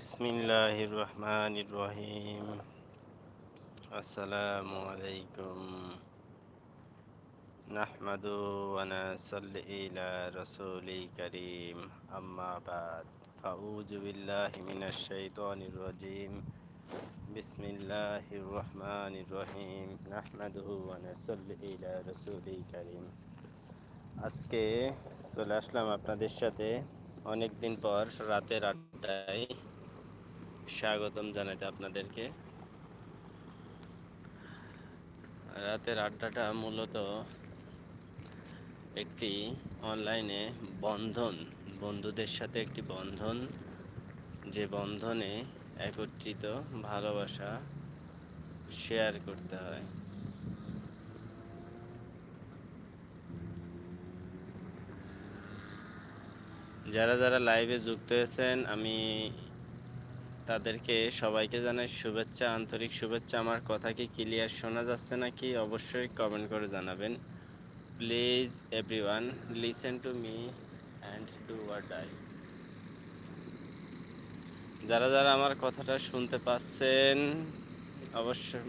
বিসমিল্লাহির রহমানির রহিম আসসালামু আলাইকুম নাহমাদু ওয়া নাসাল্লি ইলা রাসূলি কারীম আম্মা বাদ আউযু বিল্লাহি মিনাশ শাইতানির রাজীম বিসমিল্লাহির রহমানির রহিম নাহমাদুহু ওয়া নাসাল্লি ইলা রাসূলি কারীম আজকে চলে আসলাম আপনাদের সাথে। অনেকদিন পর রাতের আড্ডায় স্বাগতম জানাতে আপনাদেরকে। রাতের আড্ডাটা মূলত একটি অনলাইনে বন্ধন, বন্ধুদের সাথে একটি বন্ধন। যে বন্ধনে একত্রিত ভালোবাসা শেয়ার করতে হয়। যারা যারা লাইভে যুক্ত হয়েছেন, আমি তাদেরকে সবাইকে জানাই শুভেচ্ছা, আন্তরিক শুভেচ্ছা। আমার কথা কি ক্লিয়ার শোনা যাচ্ছে নাকি? অবশ্যই কমেন্ট করে জানাবেন। Please everyone listen to me and do what I যারা যারা আমার কথাটা শুনতে পাচ্ছেন অবশ্যই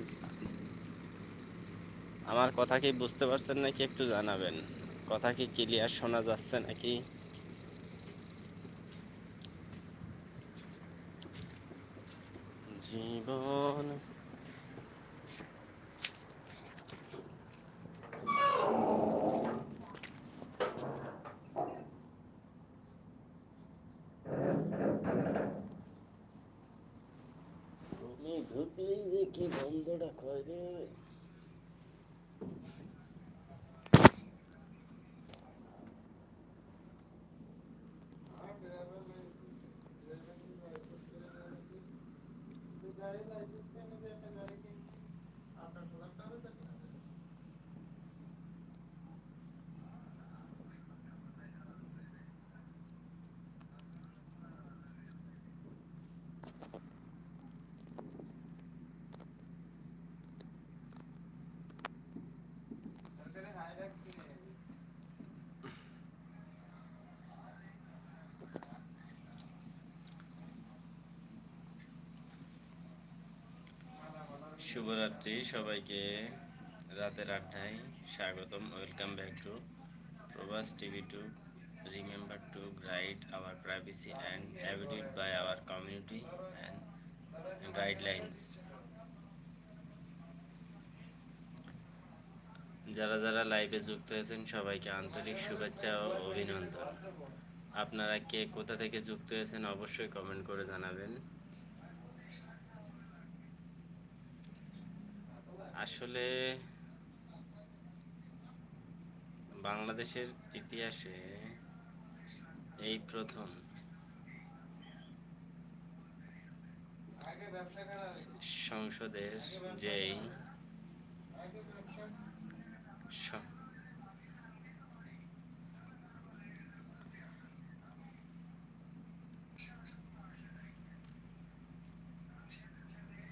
আমার কথা কি বুঝতে পারছেন নাকি একটু জানাবেন? কথা কি ক্লিয়ার শোনা যাচ্ছে নাকি? জীবন। তুমি ঢুকলেই যে কি বন্ধটা কয় রে শুভরাত্রি সবাইকে। রাতের আড্ডায় স্বাগতম। Welcome back to Prabhas TV to remember to guide our privacy and abided by our community and guidelines যারা যারা লাইভে যুক্ত হয়েছেন, সবাইকে আন্তরিক শুভেচ্ছা ও অভিনন্দন। আপনারা কে কোথা থেকে যুক্ত হয়েছেন, অবশ্যই কমেন্ট করে জানাবেন। আসলে বাংলাদেশের ইতিহাসে এই প্রথম সংসদের যেই স-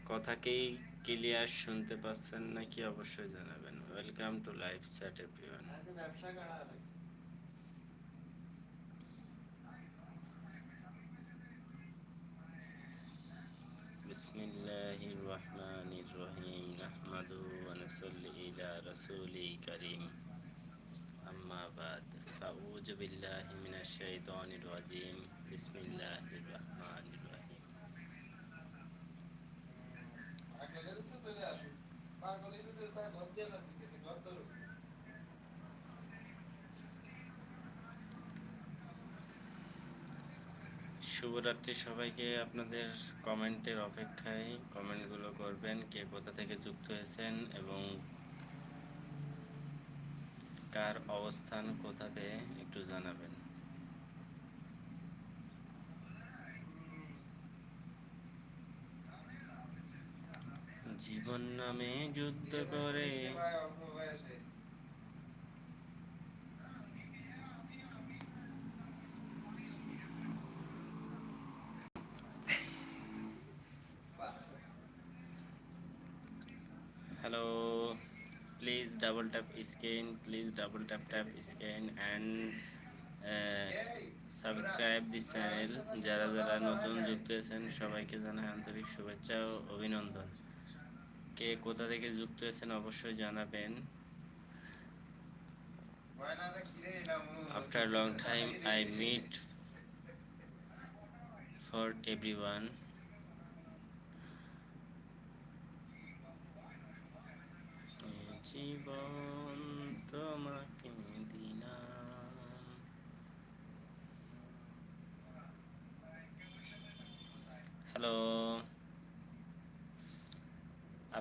কথা কি ক্লিয়ার শুনতে পাচ্ছেন নাকি অবশ্যই জানাবেন welcome to live chat everyone بسم الله الرحمن الرحيم نحمده ونصلي إلى رسول كريم أما بعد فأعوذ بالله من الشيطان الرجيم بسم الله الرحمن الرحيم শুভরাত্রি সবাইকে। আপনাদের কমেন্টের অপেক্ষায় কমেন্টগুলো করবেন কে কোথা থেকে যুক্ত হয়েছেন এবং কার অবস্থান কোথাতে একটু জানাবেন। জীবন নামে যুদ্ধ করে। Hello, please double tap scan, please double tap tap scan and subscribe the channel যারা যারা নতুন যুক্ত হয়েছেন সবাইকে জানাই আন্তরিক শুভেচ্ছা ও অভিনন্দন। কে কোথা থেকে যুক্ত হয়েছেন অবশ্যই জানাবেন। After long time, I meet for everyone. জীবন তোমাকে দিলাম। হ্যালো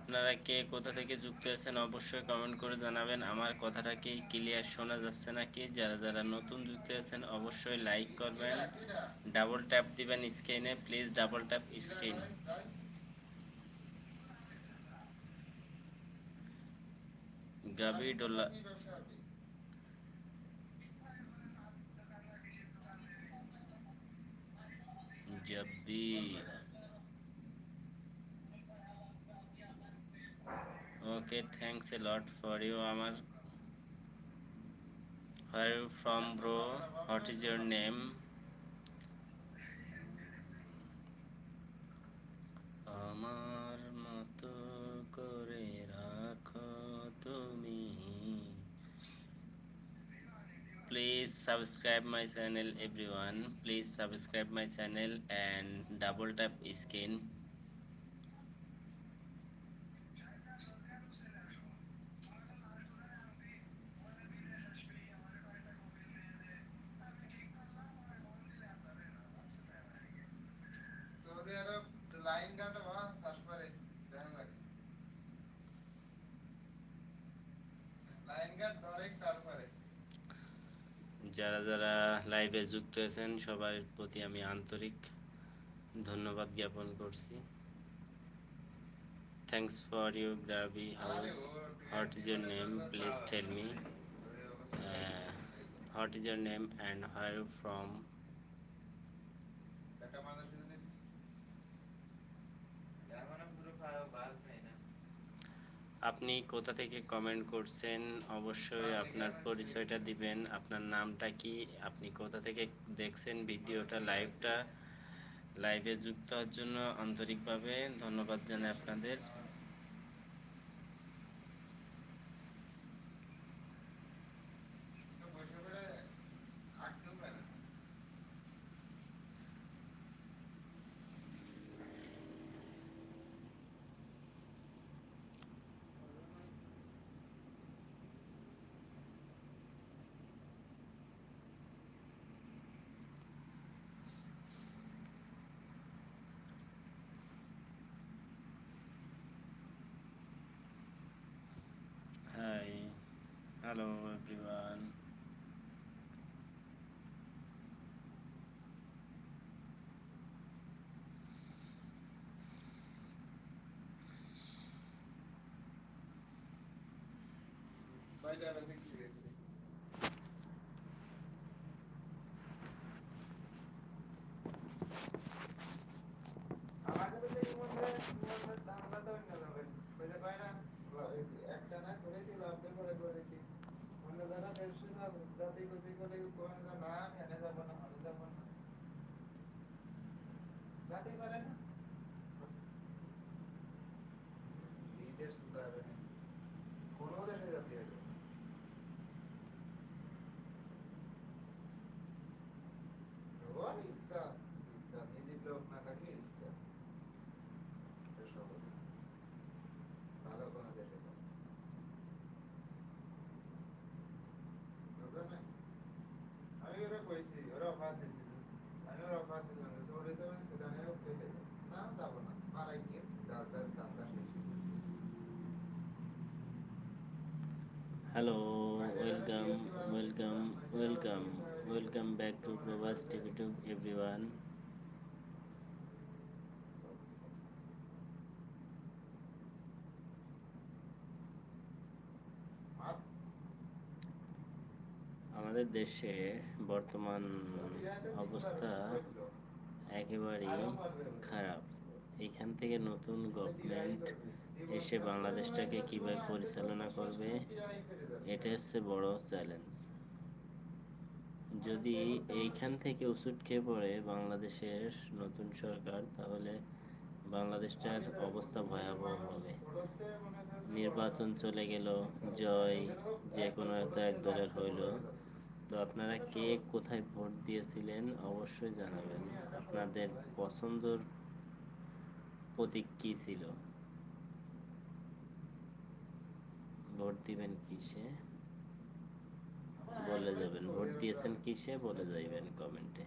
আপনারা কে কোথা থেকে যুক্ত হয়েছেন অবশ্যই কমেন্ট করে জানাবেন আমার কথাটা কি ক্লিয়ার শোনা যাচ্ছে নাকি যারা যারা নতুন যুক্ত হয়েছেন অবশ্যই লাইক করবেন ডাবল ট্যাপ দিবেন স্ক্রিনে প্লিজ ডাবল ট্যাপ স্ক্রিন গাবি ডোলা जब भी okay thanks a lot for you আমার where you from bro what is your name আমার মতো করে রাখো তুমি please subscribe my channel everyone please subscribe my channel and double tap skin যারা যারা লাইভে যুক্ত হয়েছেন সবার প্রতি আমি আন্তরিক ধন্যবাদ জ্ঞাপন করছি। Thanks for you gravy house what is your name please tell me what is your name and where from আপনি কোথা থেকে কমেন্ট করছেন? অবশ্যই আপনার পরিচয়টা দিবেন। আপনার নামটা কি? আপনি কোথা থেকে দেখছেন ভিডিওটা লাইভটা লাইভে যুক্ত হওয়ার জন্য আন্তরিকভাবে ধন্যবাদ জানাই আপনাদের। hello everyone Bye, Dad. जाते बारे में लीडर सुधार रहे हैं कौन हो रहे जाते हैं Вон иска, иска, не диплом на какие иска. Хорошо, вот. Надо было дать это. বুঝলেন আমি ওরা কইছি ওরা অফার দিছি আমি ওরা অফার দিলাম বলে তো hello welcome welcome welcome welcome back to Prabhas TV to everyone আমাদের দেশে বর্তমান অবস্থা একেবারেই খারাপ। এখান থেকে নতুন গভর্নমেন্ট এসে বাংলাদেশটাকে কীভাবে পরিচালনা করবে, এটা হচ্ছে বড় চ্যালেঞ্জ যদি এইখান থেকে ওষুধ খেয়ে পড়ে বাংলাদেশের নতুন সরকার, তাহলে বাংলাদেশটার অবস্থা ভয়াবহ হবে। নির্বাচন চলে গেল, জয় যে কোনো এক দলের হইল। তো আপনারা কে কোথায় ভোট দিয়েছিলেন অবশ্যই জানাবেন। আপনাদের পছন্দর প্রতীক কী ছিল? ভোট দিবেন কিসে? বলে যাবেন। ভোট দিয়েছেন কিসে? বলে যাইবেন কমেন্টে।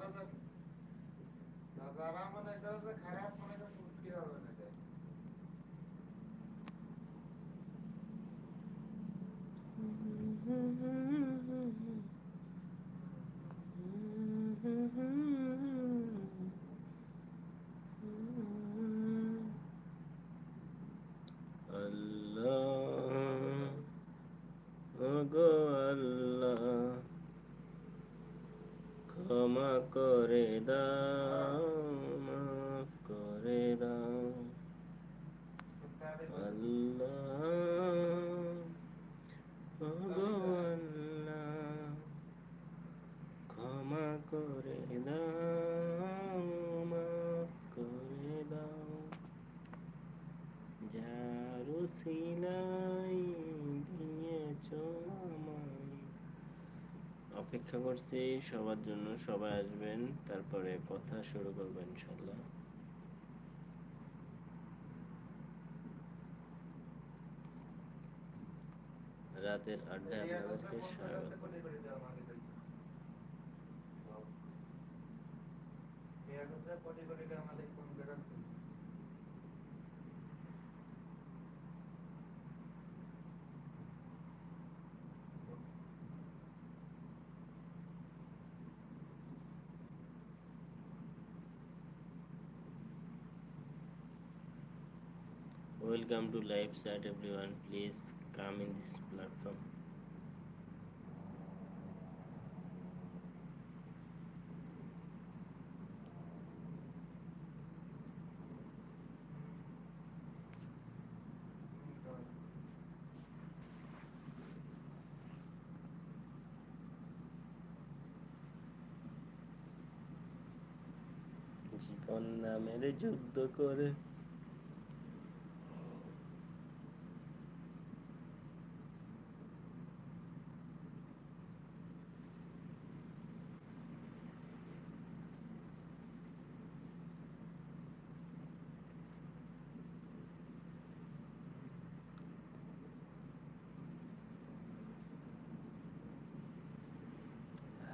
Gracias. সিলাই দিয়েছ আমায়। অপেক্ষা করছি সবার জন্য সবাই আসবেন তারপরে কথা শুরু করবেন ইনশাল্লাহ। রাতের আড্ডায় আপনাদেরকে স্বাগত? মালিক কোন জায়গায় Welcome to live chat everyone. Please come in this platform. জীবন নামের যুদ্ধ করে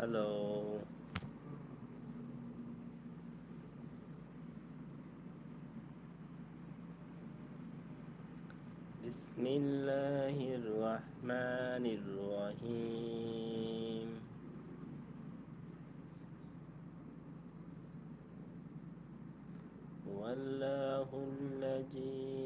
hello. بسم الله الرحمن الرحيم والله الذي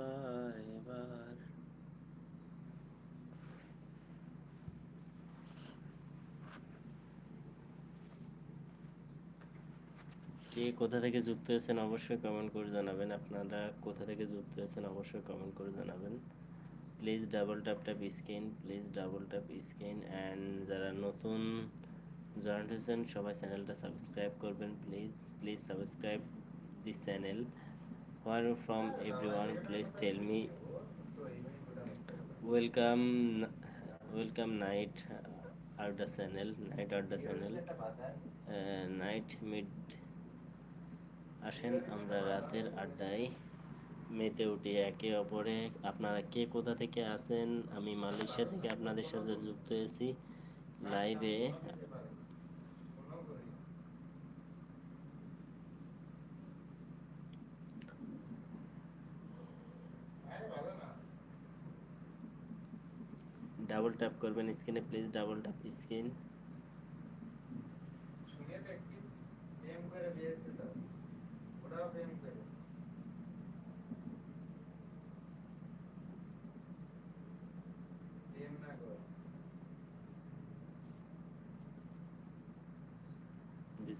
পায় কে কোথা থেকে যুক্ত হয়েছেন অবশ্যই কমেন্ট করে জানাবেন। আপনারা কোথা থেকে যুক্ত হয়েছেন অবশ্যই কমেন্ট করে জানাবেন। Please double tap tap screen please double tap screen and যারা নতুন জয়েন্ট হয়েছেন, সবাই চ্যানেলটা সাবস্ক্রাইব করবেন। Please please subscribe this channel where from everyone please tell me welcome welcome night adda channel night adda channel night mid আসেন, আমরা রাতের আড্ডায় মেতে উঠি। একে অপরে, আপনারা কে, কোথা থেকে আছেন? আমি মালয়েশিয়া থেকে আপনাদের সাথে যুক্ত হয়েছি। লাইভে ডাবল ট্যাপ করবেন স্ক্রিনে প্লিজ ডাবল ট্যাপ স্ক্রিন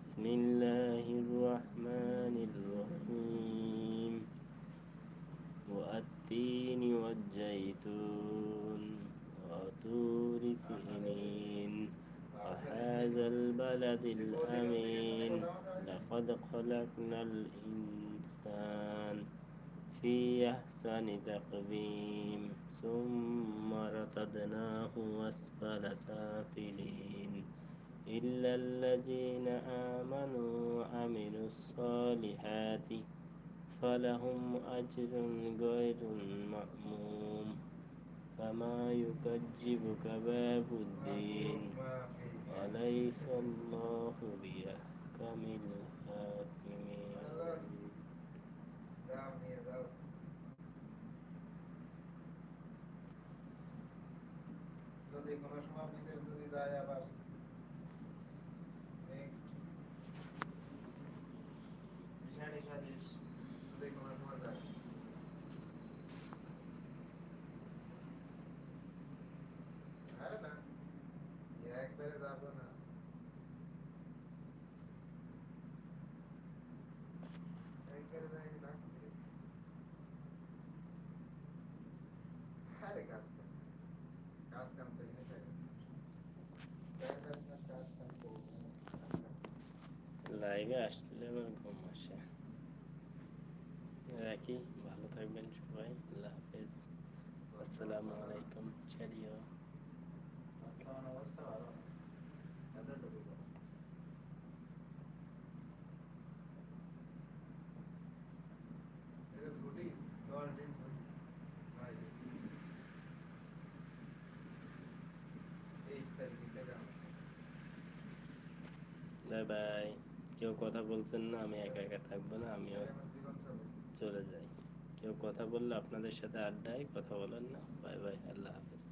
শুনে দেখি خلقنا الإنسان في أحسن تقويم ثم رددناه أسفل سافلين. إلا الذين آمنوا وعملوا الصالحات فلهم أجر غير مأموم. فما يكذبك باب الدين؟ أليس الله بأحكم الحاكمين যায় আবার নেক্সট ভিসা টিসা দিস যদি কোনো সময় যায় আরে না একবারে যাব না একবারে যাই না আরে কাজ কাম কাজ কাম তো এনে থাকে কাজ কাজ কাজ কাম করব লাইভে আসলে আমার ঘুম আসে রাখি ভালো থাকবেন সবাই আল্লাহ হাফেজ আসসালামু আলাইকুম ছাড়িও বর্তমান অবস্থা ভালো না এতটুকু বলো। এটা কেউ কথা বলছেন না, আমি একা একা থাকব না, আমিও চলে যাই। কেউ কথা বললে আপনাদের সাথে আড্ডায় কথা বলেন না। বাই বাই, আল্লাহ হাফেজ।